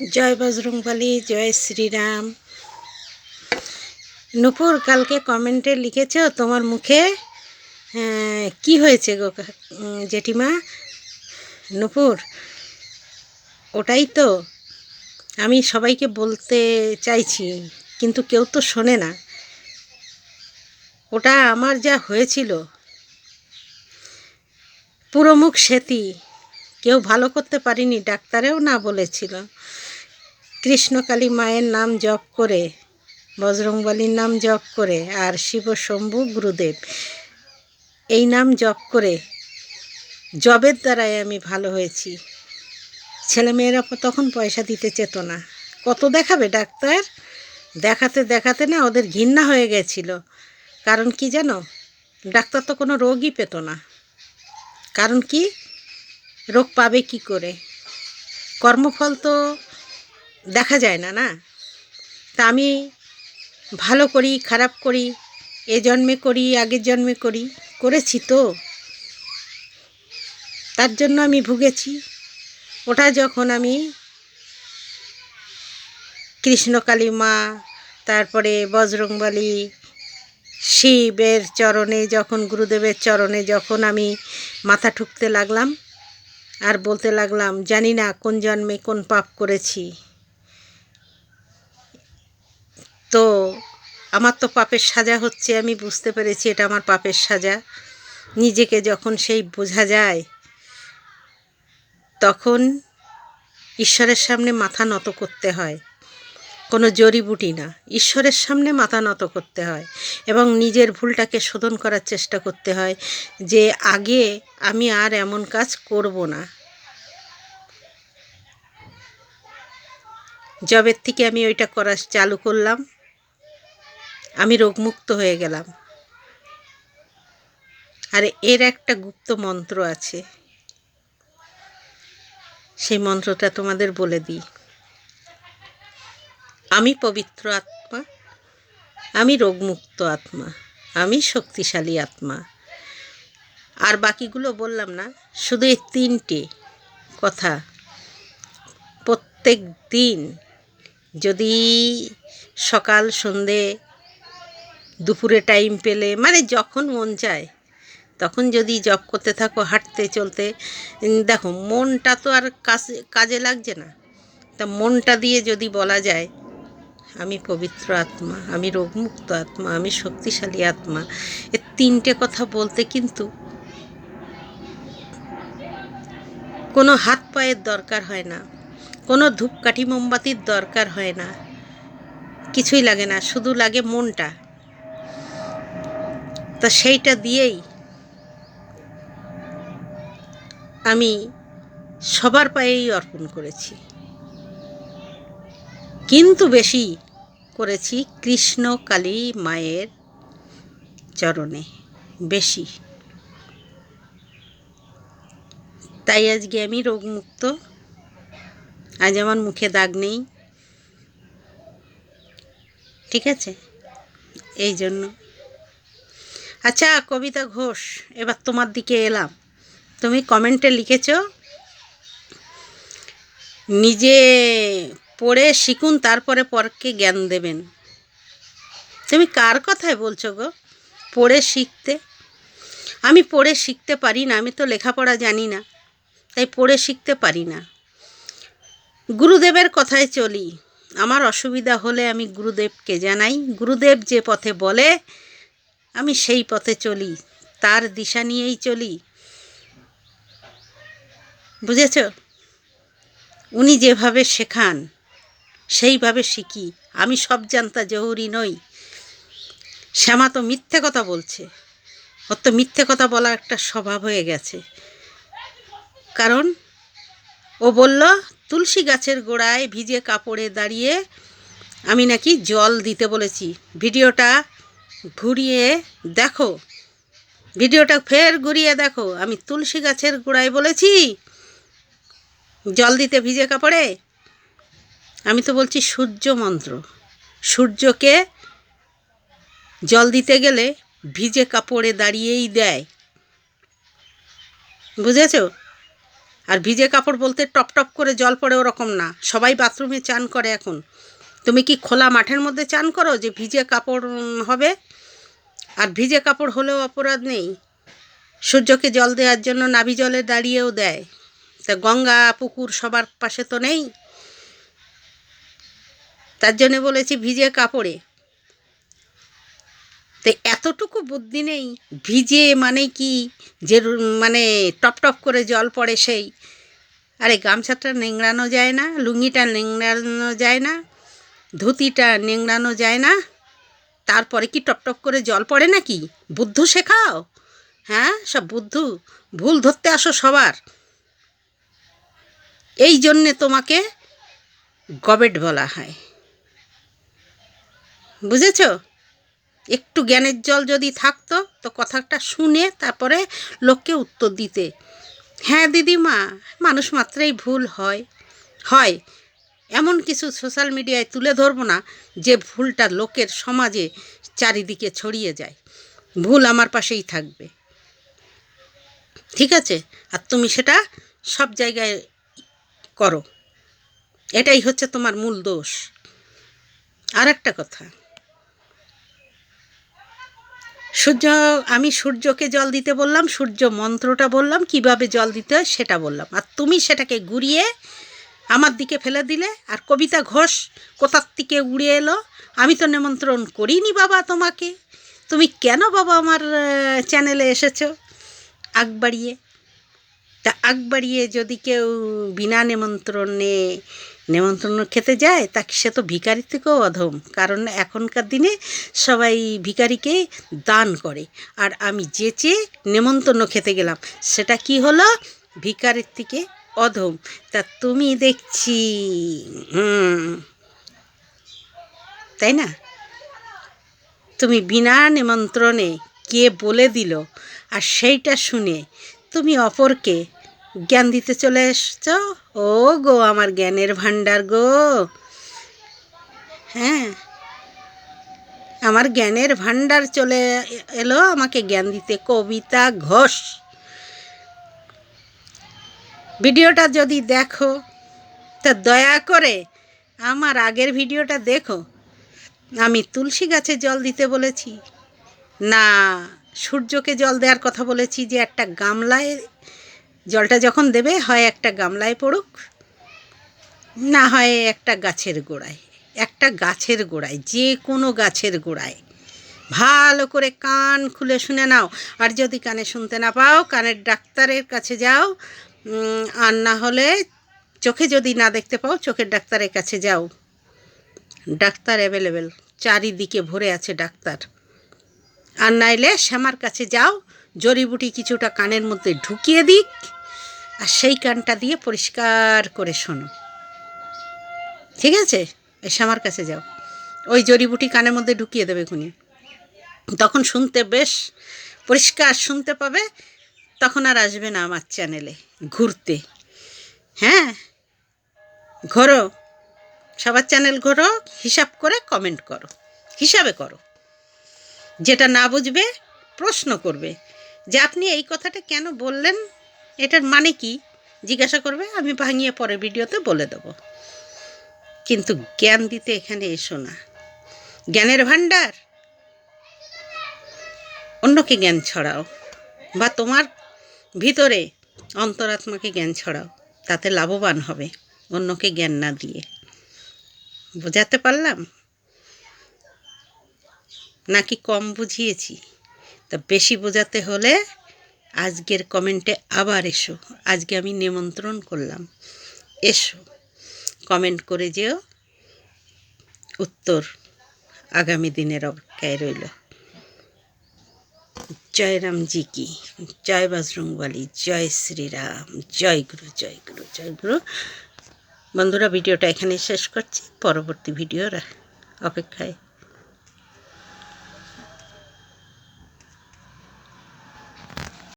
জয় বজরংবলী, জয় শ্রীরাম। নুপুর, কালকে কমেন্টে লিখেছ তোমার মুখে কি হয়েছে গো জেঠিমা? নুপুর, ওটাই তো। আমি সবাইকে বলতে চাইছি, কিন্তু কেউ তো শোনে না। ওটা আমার যা হয়েছিল। পুরো মুখ সেতি। কেউ ভালো করতে পারিনি, ডাক্তারেও না বলেছিল। কৃষ্ণকালী মায়ের নাম জপ করে, বজরংবলীর নাম জপ করে আর শিব শম্ভু গুরুদেব। এই নাম জপ করে জবের দ্বারাই আমি ভালো হয়েছি। ছেলেমেয়েরা তখন পয়সা দিতে চেত না। কত দেখাবে ডাক্তার? দেখাতে দেখাতে না ওদের ঘৃণা হয়ে গেছিল। কারণ কি জানো? ডাক্তার তো কোনো রোগই পেত না। কারণ কি? রোগ পাবে কি করে? কর্মফল তো দেখা যায় না না? তা আমি ভালো করি, খারাপ করি, এ জন্মে করি, আগের জন্মে করি, করেছি তো। তার জন্য আমি ভুগেছি। ওটা যখন আমি কৃষ্ণকালী মা, তারপরে বজরংবলী, শিবের চরণে, যখন, গুরুদেবের চরণে যখন আমি মাথা ঠুকতে লাগলাম, আর বলতে লাগলাম, জানি না কোন জন্মে কোন পাপ করেছি। তো আমার তো পাপের সাজা হচ্ছে, আমি বুঝতে পেরেছি এটা আমার পাপের সাজা। নিজেকে যখন সেই বোঝা যায়, তখন ঈশ্বরের সামনে মাথা নত করতে হয়। কোনো জড়িবুটি না, ঈশ্বরের সামনে মাথা নত করতে হয় এবং নিজের ভুলটাকে শোধন করার চেষ্টা করতে হয় যে আগে আমি আর এমন কাজ করব না। জবের থেকে আমি ওইটা করা চালু করলাম। আমি রোগমুক্ত হয়ে গেলাম। আর এর একটা গুপ্ত মন্ত্র আছে। সেই মন্ত্রটা তোমাদের বলে দিই। আমি পবিত্র আত্মা, আমি রোগমুক্ত আত্মা, আমি শক্তিশালী আত্মা। আর বাকিগুলো বললাম না, শুধু এই তিনটে কথা। প্রত্যেক দিন যদি সকাল সন্ধে দুপুরে টাইম পেলে মানে যখন মন চায়, তখন যদি জব করতে থাকো, হাঁটতে চলতে দেখো মনটা তো আর কাজে কাজে লাগছে না। তা মনটা দিয়ে যদি বলা যায়, আমি পবিত্র আত্মা, আমি রোগমুক্ত আত্মা, আমি শক্তিশালী আত্মা, এ তিনটে কথা বলতে কিন্তু কোনো হাত পায়ের দরকার হয় না, কোনো ধূপকাঠি মোমবাতির দরকার হয় না, কিছুই লাগে না, শুধু লাগে মনটা। তা সেইটা দিয়েই আমি সবার পায়েই অর্পণ করেছি। কিন্তু বেশি করেছি কৃষ্ণ কালী মায়ের চরণে, বেশি। তাই আজকে আমি রোগমুক্ত। আজ আমার মুখে দাগ নেই। ঠিক আছে? এই জন্য। আচ্ছা কবিতা ঘোষ, এবার তোমার দিকে এলাম। তুমি কমেন্টে লিখেছ, নিজে পড়ে শিখুন, তারপরে পরকে জ্ঞান দেবেন। তুমি কার কথায় বলছো গো? পড়ে শিখতে? আমি পড়ে শিখতে পারি না, আমি তো লেখাপড়া জানি না, তাই পড়ে শিখতে পারি না। গুরুদেবের কথায় চলি, আমার অসুবিধা হলে আমি গুরুদেবকে জানাই। গুরুদেব যে পথে বলে আমি সেই পথে চলি, তার দিশা নিয়েই চলি। বুঝেছ? উনি যেভাবে শেখান, সেইভাবে শিখি। আমি সব জানতা জহুরি নই। শ্যামা তো মিথ্যে কথা বলছে। ওর তো মিথ্যে কথা বলা একটা স্বভাব হয়ে গেছে। কারণ ও বলল, তুলসী গাছের গোড়ায় ভিজে কাপড়ে দাঁড়িয়ে আমি নাকি জল দিতে বলেছি। ভিডিওটা ঘুরিয়ে দেখো। ভিডিওটা ফের ঘুরিয়ে দেখো। আমি তুলসী গাছের গোড়ায় বলেছি, জল দিতে ভিজে কাপড়ে। আমি তো বলছি সূর্য মন্ত্র। সূর্যকে জল দিতে গেলে ভিজে কাপড়ে দাঁড়িয়েই দেয়। বুঝেছ? আর ভিজে কাপড় বলতে টপ টপ করে জল পড়ে ওরকম না। সবাই বাথরুমে চান করে এখন। তুমি কি খোলা মাঠের মধ্যে চান করো যে ভিজে কাপড় হবে? আর ভিজে কাপড় হলেও অপরাধ নেই। সূর্যকে জল দেওয়ার জন্য নাভি জলে দাঁড়িয়েও দেয়। তা গঙ্গা, পুকুর সবার পাশে তো নেই। তার জন্য বলেছি ভিজে কাপড়ে। তো এতটুকু বুদ্ধি নেই, ভিজে মানে কি? যে মানে টপ টপ করে জল পড়ে সেই। আরে গামছাটা নেংড়ানো যায় না, লুঙ্গিটা নেংড়ানো যায় না, ধুতিটা নেংড়ানো যায় না। তারপরে কি টপ টপ করে জল পড়ে নাকি? বুদ্ধ শেখাও? হ্যাঁ সব বুদ্ধ। ভুল ধরতে আসো সবার। এই জন্যে তোমাকে গবেট বলা হয়। বুঝেছ? একটু জ্ঞানের জল যদি থাকতো, তো কথাটা শুনে তারপরে লোককে উত্তর দিতে। হ্যাঁ দিদিমা, মানুষ মাত্রেই ভুল হয়। হয়। এমন কিছু সোশ্যাল মিডিয়ায় তুলে ধরবো না যে ভুলটা লোকের সমাজে চারিদিকে ছড়িয়ে যায়। ভুল আমার পাশেই থাকবে। ঠিক আছে? আর তুমি সেটা সব জায়গায় করো। এটাই হচ্ছে তোমার মূল দোষ। আর একটা কথা। সূর্য, আমি সূর্যকে জল দিতে বললাম, সূর্য মন্ত্রটা বললাম, কীভাবে জল দিতে হয় সেটা বললাম। আর তুমি সেটাকে ঘুরিয়ে আমার দিকে ফেলে দিলে আর কবিতা ঘোষ কোথার থেকে উড়ে এলো? আমি তো নিমন্ত্রণ করিনি বাবা তোমাকে। তুমি কেন বাবা আমার চ্যানেলে এসেছ? আগ বাড়িয়ে। তা আগ বাড়িয়ে যদি কেউ বিনা নেমন্ত্রণে নেমন্ত্রণ খেতে যায়, তা সে তো ভিখারির থেকেও অধম। কারণ এখনকার দিনে সবাই ভিখারিকে দান করে। আর আমি যে চেয়ে নেমন্তন্ন খেতে গেলাম, সেটা কি হলো? ভিখারির থেকে অধম। তা তুমি দেখছি তাই না? তুমি বিনা নিমন্ত্রণে কে বলে দিল? আর সেইটা শুনে তুমি অপরকে জ্ঞান দিতে চলে এসছ? ও গো আমার জ্ঞানের ভাণ্ডার গো। হ্যাঁ আমার জ্ঞানের ভাণ্ডার চলে এলো আমাকে জ্ঞান দিতে। কবিতা ঘোষ। ভিডিওটা যদি দেখো, তা দয়া করে আমার আগের ভিডিওটা দেখো। আমি তুলসী গাছে জল দিতে বলেছি। না, সূর্যকে জল দেওয়ার কথা বলেছি যে একটা গামলায়, জলটা যখন দেবে হয় একটা গামলায় পড়ুক, না হয় একটা গাছের গোড়ায়, একটা গাছের গোড়ায়, যে কোনো গাছের গোড়ায়। ভালো করে কান খুলে শুনে নাও। আর যদি কানে শুনতে না পাও, কানের ডাক্তারের কাছে যাও আর না হলে চোখে যদি না দেখতে পাও, চোখের ডাক্তারের কাছে যাও। ডাক্তার অ্যাভেলেবেল চারিদিকে ভরে আছে ডাক্তার। আর নাইলে শ্যামার কাছে যাও, জড়িবুটি কিছুটা কানের মধ্যে ঢুকিয়ে দিক, আর সেই কানটা দিয়ে পরিষ্কার করে শোনো। ঠিক আছে? এই শ্যামার কাছে যাও। ওই জড়িবুটি কানের মধ্যে ঢুকিয়ে দেবে খুনি। তখন শুনতে বেশ পরিষ্কার শুনতে পাবে তখন আর আসবে না আমার চ্যানেলে ঘুরতে। হ্যাঁ? ঘোরো। সবার চ্যানেল ঘোরো, হিসাব করে কমেন্ট করো। হিসাবে করো। যেটা না বুঝবে, প্রশ্ন করবে। যে আপনি এই কথাটা কেন বললেন, এটার মানে কি? জিজ্ঞাসা করবে, আমি ভাঙিয়ে পরে ভিডিওতে বলে দেবো। কিন্তু জ্ঞান দিতে এখানে এসো না। জ্ঞানের ভাণ্ডার। অন্যকে জ্ঞান ছড়াও। বা তোমার ভিতরে অন্তরাত্মাকে জ্ঞান ছড়াও, তাতে লাভবান হবে, অন্যকে জ্ঞান না দিয়ে। বোঝাতে পারলাম? নাকি কম বুঝিয়েছি? তা বেশি বোঝাতে হলে আজকের কমেন্টে আবার এসো। আজকে আমি নিমন্ত্রণ করলাম। এসো, কমেন্ট করে যেও। উত্তর আগামী দিনের অপেক্ষায় রইল। জয় রামজি কি, জয় বজরংবলী, জয় শ্রীরাম, জয় গুরু জয় গুরু জয় গুরু। বন্ধুরা, ভিডিওটা এখানে শেষ করছি। পরবর্তী ভিডিওর অপেক্ষায়